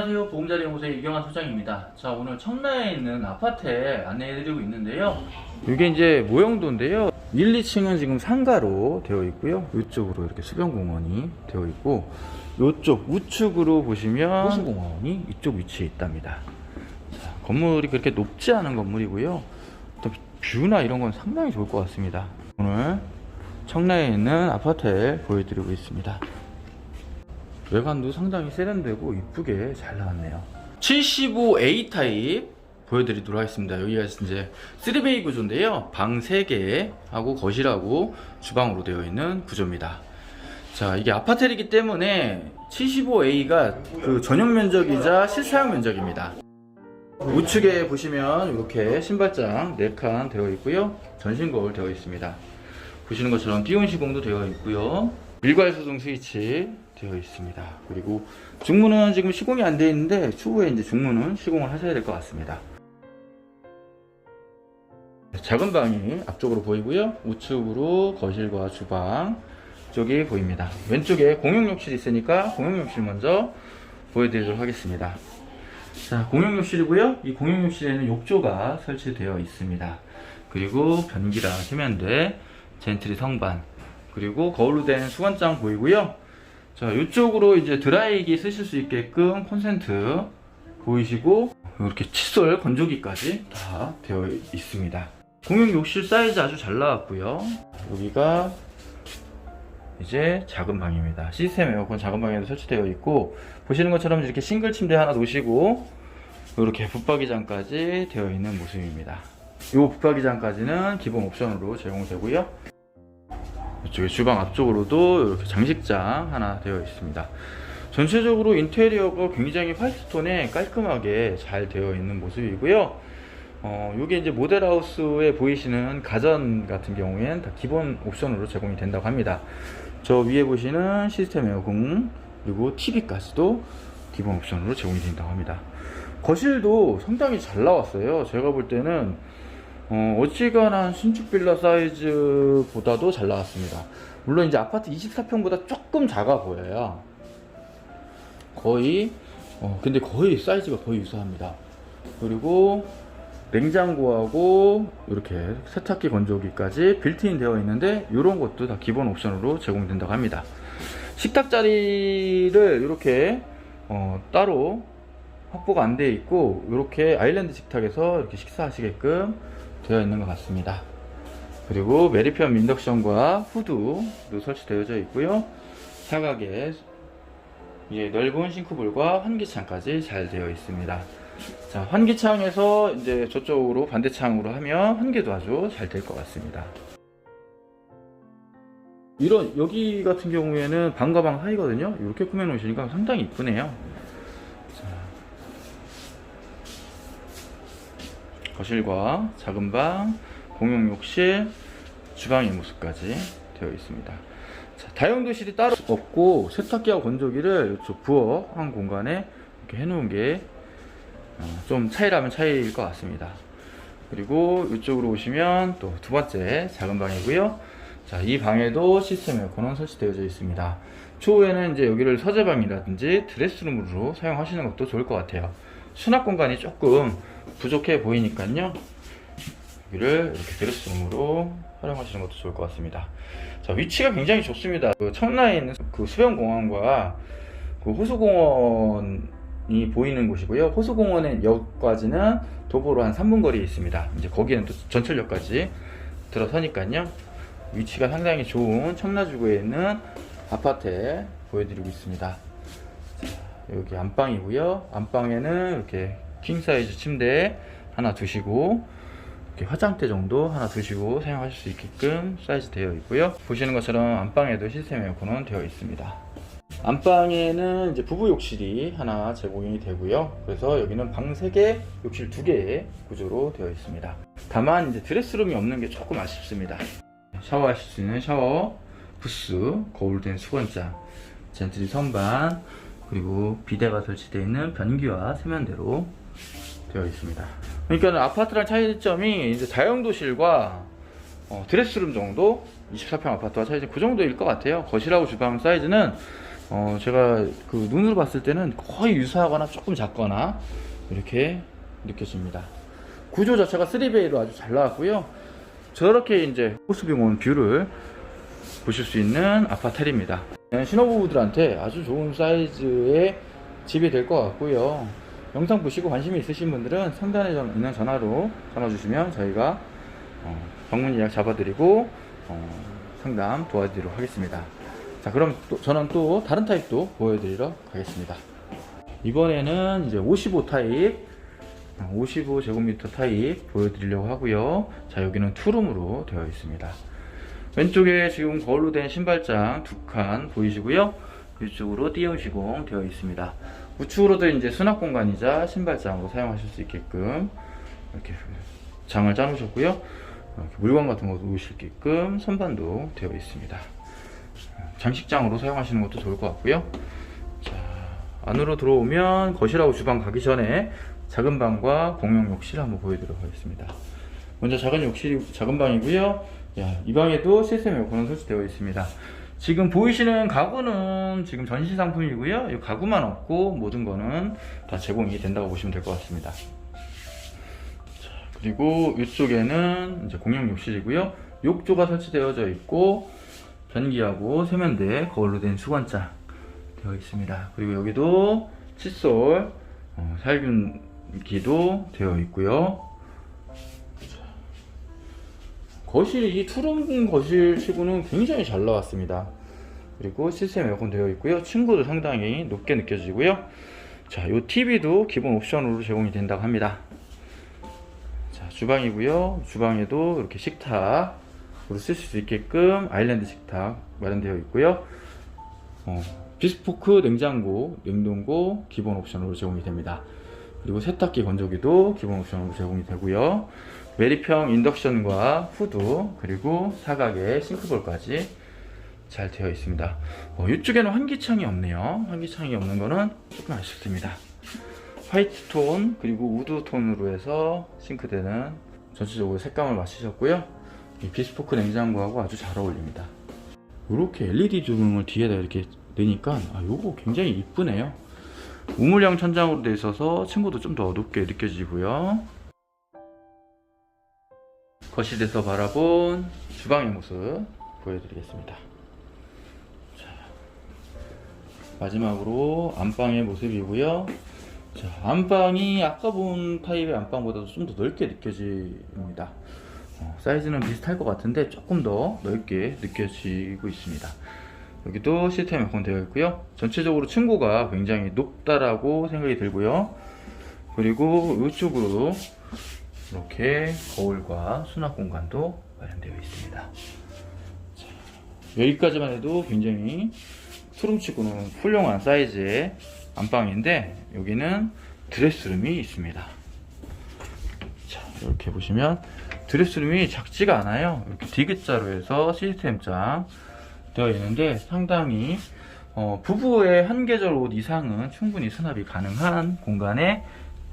안녕하세요. 보금자리 연구소의 이경환 소장입니다. 자, 오늘 청라에 있는 아파트에 안내해드리고 있는데요. 이게 이제 모형도인데요. 1, 2층은 지금 상가로 되어 있고요. 이쪽으로 이렇게 수변공원이 되어 있고, 이쪽 우측으로 보시면 호수공원이 이쪽 위치에 있답니다. 자, 건물이 그렇게 높지 않은 건물이고요. 또 뷰나 이런 건 상당히 좋을 것 같습니다. 오늘 청라에 있는 아파트를 보여드리고 있습니다. 외관도 상당히 세련되고 이쁘게 잘 나왔네요. 75A 타입 보여드리도록 하겠습니다. 여기가 이제 3베이 구조인데요. 방 3개 하고 거실하고 주방으로 되어 있는 구조입니다. 자, 이게 아파트이기 때문에 75A가 그 전용 면적이자 실사용 면적입니다. 우측에 보시면 이렇게 신발장 4칸 되어 있고요. 전신 거울 되어 있습니다. 보시는 것처럼 띄운 시공도 되어 있고요. 밀괄 소등 스위치 되어 있습니다. 그리고 중문은 지금 시공이 안 되어 있는데 추후에 이제 중문은 시공을 하셔야 될 것 같습니다. 작은 방이 앞쪽으로 보이고요. 우측으로 거실과 주방 쪽이 보입니다. 왼쪽에 공용 욕실이 있으니까 공용 욕실 먼저 보여드리도록 하겠습니다. 자, 공용 욕실이고요. 이 공용 욕실에는 욕조가 설치되어 있습니다. 그리고 변기랑 세면대, 젠트리 성반, 그리고 거울로 된 수건장 보이고요. 자, 이쪽으로 이제 드라이기 쓰실 수 있게끔 콘센트 보이시고 이렇게 칫솔 건조기까지 다 되어 있습니다. 공용 욕실 사이즈 아주 잘 나왔고요. 여기가 이제 작은 방입니다. 시스템 에어컨 작은 방에도 설치되어 있고 보시는 것처럼 이렇게 싱글 침대 하나 놓으시고 이렇게 붙박이장까지 되어 있는 모습입니다. 이 붙박이장까지는 기본 옵션으로 제공되고요. 이쪽에 주방 앞쪽으로도 이렇게 장식장 하나 되어 있습니다. 전체적으로 인테리어가 굉장히 화이트톤에 깔끔하게 잘 되어 있는 모습이고요. 어, 이게 이제 모델하우스에 보이시는 가전 같은 경우엔 다 기본 옵션으로 제공이 된다고 합니다. 저 위에 보시는 시스템 에어컨 그리고 TV까지도 기본 옵션으로 제공이 된다고 합니다. 거실도 상당히 잘 나왔어요. 제가 볼 때는 어, 어지간한 신축 빌라 사이즈보다도 잘 나왔습니다. 물론 이제 아파트 24평보다 조금 작아 보여요. 거의, 어, 근데 거의 사이즈가 거의 유사합니다. 그리고 냉장고하고 이렇게 세탁기 건조기까지 빌트인 되어 있는데 이런 것도 다 기본 옵션으로 제공된다고 합니다. 식탁 자리를 이렇게 어, 따로 확보가 안 되어 있고 이렇게 아일랜드 식탁에서 이렇게 식사하시게끔 되어 있는 것 같습니다. 그리고 메리편 인덕션과 후드도 설치되어져 있고요. 사각에 예, 넓은 싱크볼과 환기창까지 잘 되어 있습니다. 자, 환기창에서 이제 저쪽으로 반대창으로 하면 환기도 아주 잘 될 것 같습니다. 이런 여기 같은 경우에는 방과 방 사이거든요. 이렇게 꾸며 놓으시니까 상당히 이쁘네요. 거실과 작은 방, 공용 욕실, 주방의 모습까지 되어 있습니다. 자, 다용도실이 따로 없고 세탁기와 건조기를 이쪽 부엌 공간에 이렇게 해놓은 게 어, 좀 차이라면 차이일 것 같습니다. 그리고 이쪽으로 오시면 또 두 번째 작은 방이고요. 자, 이 방에도 시스템 에어컨은 설치되어져 있습니다. 추후에는 이제 여기를 서재방이라든지 드레스룸으로 사용하시는 것도 좋을 것 같아요. 수납 공간이 조금 부족해 보이니까요. 여기를 이렇게 드레스룸으로 활용하시는 것도 좋을 것 같습니다. 자, 위치가 굉장히 좋습니다. 그 청라에 있는 그 수변공원과 그 호수공원이 보이는 곳이고요. 호수공원의 역까지는 도보로 한 3분 거리에 있습니다. 이제 거기는 또 전철역까지 들어서니까요. 위치가 상당히 좋은 청라주구에 있는 아파트에 보여드리고 있습니다. 자, 여기 안방이고요. 안방에는 이렇게 킹 사이즈 침대 하나 두시고 화장대 정도 하나 두시고 사용하실 수 있게끔 사이즈 되어 있고요. 보시는 것처럼 안방에도 시스템 에어컨은 되어 있습니다. 안방에는 이제 부부 욕실이 하나 제공이 되고요. 그래서 여기는 방 3개, 욕실 2개의 구조로 되어 있습니다. 다만 이제 드레스룸이 없는 게 조금 아쉽습니다. 샤워하실 수 있는 샤워, 부스, 거울된 수건장, 젠트리 선반, 그리고 비데가 설치되어 있는 변기와 세면대로 되어 있습니다. 그러니까 아파트랑 차이점이 이제 다용도실과 어, 드레스룸 정도 24평 아파트와 차이점 그 정도일 것 같아요. 거실하고 주방 사이즈는 어, 제가 그 눈으로 봤을 때는 거의 유사하거나 조금 작거나 이렇게 느껴집니다. 구조 자체가 3베이로 아주 잘 나왔고요. 저렇게 이제 호수빙원 뷰를 보실 수 있는 아파텔입니다. 신혼부부들한테 아주 좋은 사이즈의 집이 될 것 같고요. 영상 보시고 관심이 있으신 분들은 상단에 전- 있는 전화로 전화 주시면 저희가 어, 방문 예약 잡아드리고 어, 상담 도와드리도록 하겠습니다. 자, 그럼 또 저는 또 다른 타입도 보여드리러 가겠습니다. 이번에는 이제 55 타입, 55제곱미터 타입 보여드리려고 하고요. 자, 여기는 투룸으로 되어 있습니다. 왼쪽에 지금 거울로 된 신발장 두 칸 보이시고요. 이쪽으로 띄어시공 되어 있습니다. 우측으로도 이제 수납 공간이자 신발 장으로 사용하실 수 있게끔 이렇게 장을 짜놓으셨고요. 물건 같은 거 놓으실 수 있게끔 선반도 되어 있습니다. 장식장으로 사용하시는 것도 좋을 것 같고요. 자, 안으로 들어오면 거실하고 주방 가기 전에 작은 방과 공용 욕실 한번 보여드리도록 하겠습니다. 먼저 작은 욕실이 작은 방이고요. 야, 이 방에도 시스템 에어컨은 설치되어 있습니다. 지금 보이시는 가구는 지금 전시 상품이고요. 이 가구만 없고 모든 거는 다 제공이 된다고 보시면 될 것 같습니다. 자, 그리고 이쪽에는 이제 공용 욕실이고요. 욕조가 설치되어져 있고 변기하고 세면대 거울로 된 수건장 되어 있습니다. 그리고 여기도 칫솔, 어, 살균기도 되어 있고요. 거실이 이 투룸 거실 치고는 굉장히 잘 나왔습니다. 그리고 시스템 에어컨 되어 있고요. 층고도 상당히 높게 느껴지고요. 자, 이 TV도 기본 옵션으로 제공이 된다고 합니다. 자, 주방이고요. 주방에도 이렇게 식탁으로 쓰실 수 있게끔 아일랜드 식탁 마련되어 있고요. 어, 비스포크 냉장고, 냉동고 기본 옵션으로 제공이 됩니다. 그리고 세탁기 건조기도 기본 옵션으로 제공이 되고요. 메리평 인덕션과 후드 그리고 사각의 싱크볼까지 잘 되어 있습니다. 어, 이쪽에는 환기창이 없네요. 환기창이 없는 거는 조금 아쉽습니다. 화이트 톤 그리고 우드 톤으로 해서 싱크대는 전체적으로 색감을 맞추셨고요. 이 비스포크 냉장고하고 아주 잘 어울립니다. 이렇게 LED 조명을 뒤에다 이렇게 내니까 아, 요거 굉장히 이쁘네요. 우물형 천장으로 되어 있어서 층고도 좀 더 어둡게 느껴지고요. 거실에서 바라본 주방의 모습 보여드리겠습니다. 자, 마지막으로 안방의 모습이고요. 자, 안방이 아까 본 타입의 안방보다도 좀 더 넓게 느껴집니다. 어, 사이즈는 비슷할 것 같은데 조금 더 넓게 느껴지고 있습니다. 여기도 시스템 에어컨 되어 있고요. 전체적으로 층고가 굉장히 높다라고 생각이 들고요. 그리고 이쪽으로 이렇게 거울과 수납 공간도 마련되어 있습니다. 자, 여기까지만 해도 굉장히 투룸치고는 훌륭한 사이즈의 안방인데 여기는 드레스룸이 있습니다. 자, 이렇게 보시면 드레스룸이 작지가 않아요. 이렇게 디귿자로 해서 시스템장 되어 있는데 상당히 어, 부부의 한 계절 옷 이상은 충분히 수납이 가능한 공간에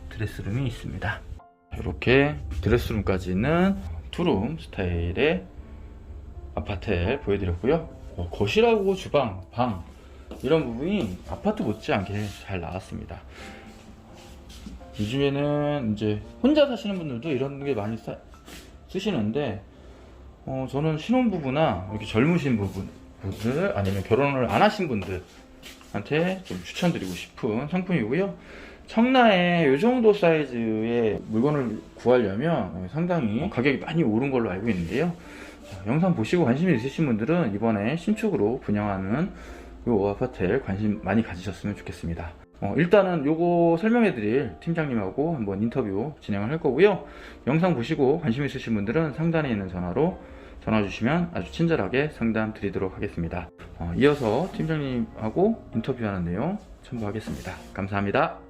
드레스룸이 있습니다. 이렇게 드레스룸까지 있는 투룸 스타일의 아파트를 보여드렸고요. 어, 거실하고 주방, 방 이런 부분이 아파트 못지않게 잘 나왔습니다. 요즘에는 이제 혼자 사시는 분들도 이런 게 많이 사- 쓰시는데 어, 저는 신혼부부나 이렇게 젊으신 부분, 분들 아니면 결혼을 안 하신 분들한테 좀 추천드리고 싶은 상품이고요. 청라에 이 정도 사이즈의 물건을 구하려면 상당히 가격이 많이 오른 걸로 알고 있는데요. 자, 영상 보시고 관심이 있으신 분들은 이번에 신축으로 분양하는 이 아파트에 관심 많이 가지셨으면 좋겠습니다. 어, 일단은 요거 설명해 드릴 팀장님하고 한번 인터뷰 진행을 할 거고요. 영상 보시고 관심 있으신 분들은 상단에 있는 전화로 전화 주시면 아주 친절하게 상담 드리도록 하겠습니다. 어, 이어서 팀장님하고 인터뷰하는 내용 첨부하겠습니다. 감사합니다.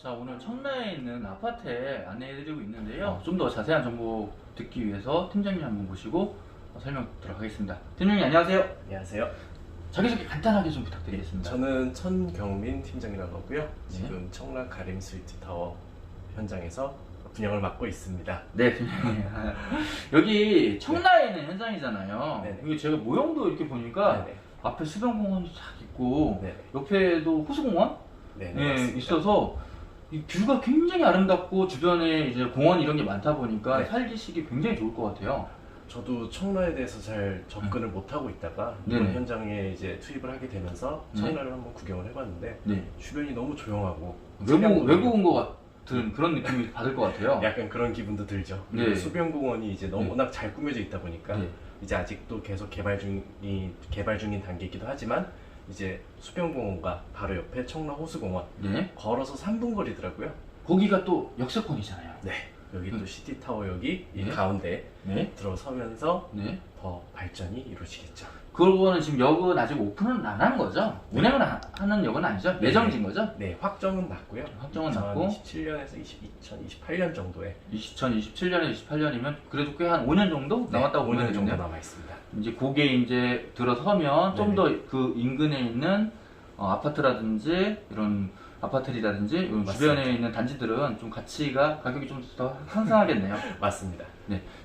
자 오늘 청라에 있는 아파트에 안내해드리고 있는데요. 좀 더 자세한 정보 듣기 위해서 팀장님 한번 모시고 어, 설명 듣도록 하겠습니다. 팀장님 안녕하세요. 안녕하세요. 자기소개 간단하게 좀 부탁드리겠습니다. 저는 천경민 팀장이라고 하고요. 지금 청라 가림 스위트 타워 현장에서 분양을 맡고 있습니다. 네, 팀장님. 여기 청라에 있는 현장이잖아요. 네네. 여기 제가 모형도 이렇게 보니까 네네. 앞에 수변공원이 쫙 있고 네. 옆에도 호수공원 네, 예, 맞습니다. 있어서 이 뷰가 굉장히 아름답고 주변에 이제 공원 이런 게 많다 보니까 네. 살기시기 굉장히 좋을 것 같아요. 저도 청라에 대해서 잘 접근을 못 하고 있다가 이번 음. 네네. 현장에 이제 투입을 하게 되면서 네. 청라를 한번 구경을 해봤는데 네. 주변이 너무 조용하고 외국 외국 온것 같은 그런 느낌이 받을 것 같아요. 약간 그런 기분도 들죠. 네. 그리고 수변공원이 이제 너무 네. 워낙 잘 꾸며져 있다 보니까 네. 이제 아직도 계속 개발 중이 개발 중인 단계이기도 하지만 이제 수변공원과 바로 옆에 청라 호수공원 네. 걸어서 3분 거리더라고요. 거기가 또 역세권이잖아요. 네. 여기 음. 또 시티 타워역이 이 네. 가운데 네. 들어서면서 네. 더 발전이 이루어지겠죠. 그거는 지금 역은 아직 오픈은 안 한 거죠? 운행은 하- 하는 역은 아니죠? 예정진 거죠? 네, 확정은 났고요. 확정은 났고 2027년에서 2028년 정도에 2027년에 28년이면 그래도 꽤 한 5년 정도 남았다고 네, 5년 보면 정도 되겠네요. 남아 있습니다. 이제 그게 이제 들어서면 좀. 더 그 인근에 있는 어, 아파트라든지 이런 아파트라든지 이런 맞습니다. 주변에 있는 단지들은 좀 가치가 가격이 좀 더 상승하겠네요. 맞습니다.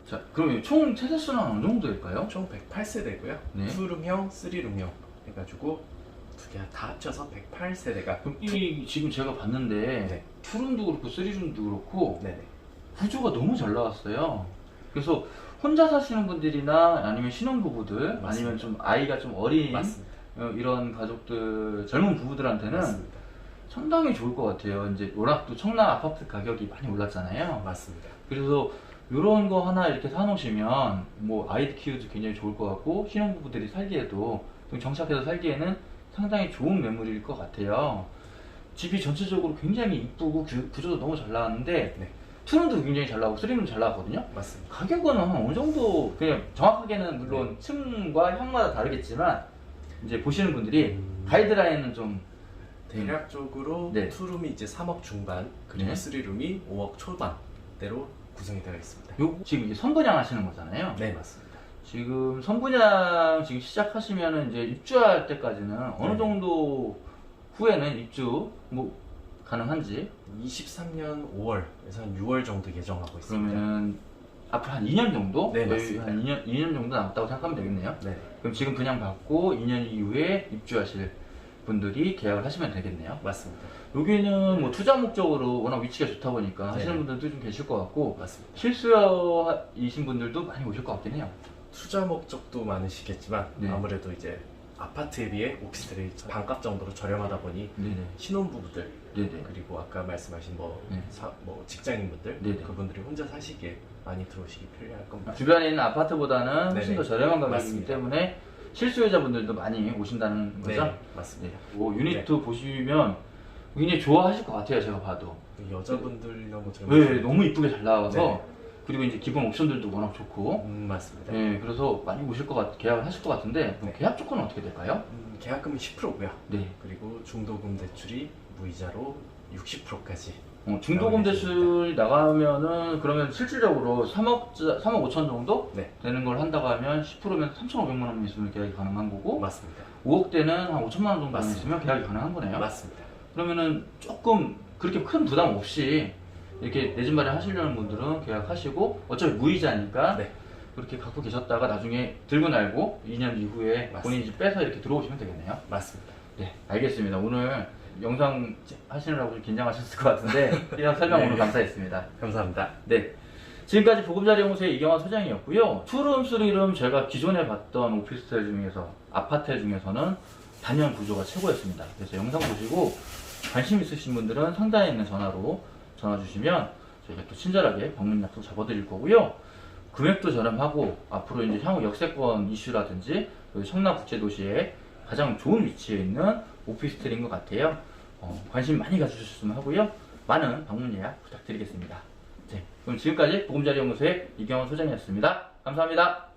자, 그럼 총 세대수는 어느 정도 될까요? 총 108세대고요. 네. 2룸형, 3룸형 해가지고 두 개 다 합쳐서 108세대가 그럼 이 지금 제가 봤는데 네. 투룸도 그렇고 쓰리룸도 그렇고 네네. 구조가 너무 잘 나왔어요. 그래서 혼자 사시는 분들이나 아니면 신혼부부들 맞습니다. 아니면 좀 아이가 좀 어린 맞습니다. 어, 이런 가족들 젊은 부부들한테는 맞습니다. 상당히 좋을 것 같아요. 이제 워낙 또 청라 아파트 가격이 많이 올랐잖아요. 맞습니다. 그래서 이런 거 하나 이렇게 사놓으시면 뭐 아이들 키우도 굉장히 좋을 것 같고 신혼부부들이 살기에도 좀 정착해서 살기에는 상당히 좋은 매물일 것 같아요. 집이 전체적으로 굉장히 이쁘고 구- 구조도 너무 잘 나왔는데 네. 투룸도 굉장히 잘 나오고 쓰리룸도 잘 나왔거든요. 맞습니다. 가격은 한 어느 정도 그냥 정확하게는 물론 층과 형마다 다르겠지만 이제 보시는 분들이 음. 가이드라인은 좀 대략적으로 네. 투룸이 이제 3억 중반 그리고 네. 쓰리룸이 5억 초반대로 구성이 되어 있습니다. 요 지금 이게 선분양 하시는 거잖아요. 네 맞습니다. 지금 선분양 지금 시작하시면은 이제 입주할 때까지는 어느 네. 정도 후에는 입주 뭐 가능한지 23년 5월에서 한 6월 정도 예정하고 있습니다. 그러면은 앞으로 한 2년 정도 네, 거의 맞습니다. 한 2년 2년 정도 남았다고 생각하면 되겠네요. 네. 그럼 지금 분양 받고 2년 이후에 입주하실 분들이 계약을 하시면 되겠네요. 맞습니다. 여기는 뭐 투자 목적으로 워낙 위치가 좋다 보니까 하시는 네. 분들도 좀 계실 것 같고 맞습니다. 실수요이신 분들도 많이 오실 것 같긴 해요. 투자 목적도 많으시겠지만 네. 아무래도 이제 아파트에 비해 오피스텔이 반값 정도로 저렴하다 보니 네네. 신혼부부들 네네. 그리고 아까 말씀하신 뭐, 네. 사- 뭐 직장인분들 네네. 그분들이 혼자 사시기에 많이 들어오시기 편리할 겁니다. 주변에 있는 아파트보다는 훨씬 네네. 더 저렴한 가격이기 맞습니다. 때문에 실수요자분들도 많이 오신다는 거죠. 네, 맞습니다. 뭐 유니트 보시면 굉장히 좋아하실 것 같아요. 제가 봐도. 여자분들이나 뭐 네, 젊은 너무 이쁘게 잘 나와서 네. 그리고 이제 기본 옵션들도 워낙 좋고. 음, 맞습니다. 네, 그래서 많이 오실 것 같, 계약을 하실 것 같은데 그럼 네. 계약 조건은 어떻게 될까요? 음, 계약금은 10%고요. 네. 그리고 중도금 대출이 무이자로 60%까지 어, 중도금 대출 나가면은 그러면 실질적으로 3억 3억 5천 정도 네. 되는 걸 한다고 하면 10%면 3,500만 원 있으면 계약이 가능한 거고 맞습니다. 5억대는 한 5천만 원 정도 맞습니다. 있으면 계약이 가능한 거네요. 맞습니다. 그러면은 조금 그렇게 큰 부담 없이 이렇게 내 집 마련 하시려는 분들은 계약하시고 어차피 무이자니까 네. 그렇게 갖고 계셨다가 나중에 들고 날고 2년 이후에 맞습니다. 본인이 집 빼서 이렇게 들어오시면 되겠네요. 맞습니다. 네, 알겠습니다. 오늘 영상 하시느라고 좀 긴장하셨을 것 같은데 이런 설명 네. 오늘 감사했습니다. 감사합니다. 네. 지금까지 보금자리 연구소의 이경환 소장이었고요. 투룸, 쓰리룸 제가 기존에 봤던 오피스텔 중에서 아파트 중에서는 단연 구조가 최고였습니다. 그래서 영상 보시고 관심 있으신 분들은 상단에 있는 전화로 전화 주시면 저희가 또 친절하게 방문 약속 잡아드릴 거고요. 금액도 저렴하고 앞으로 이제 향후 역세권 이슈라든지 여기 청라 국제도시에 가장 좋은 위치에 있는 오피스텔인 것 같아요. 어, 관심 많이 가져주셨으면 하고요. 많은 방문 예약 부탁드리겠습니다. 네, 그럼 지금까지 보금자리 연구소의 이경원 소장이었습니다. 감사합니다.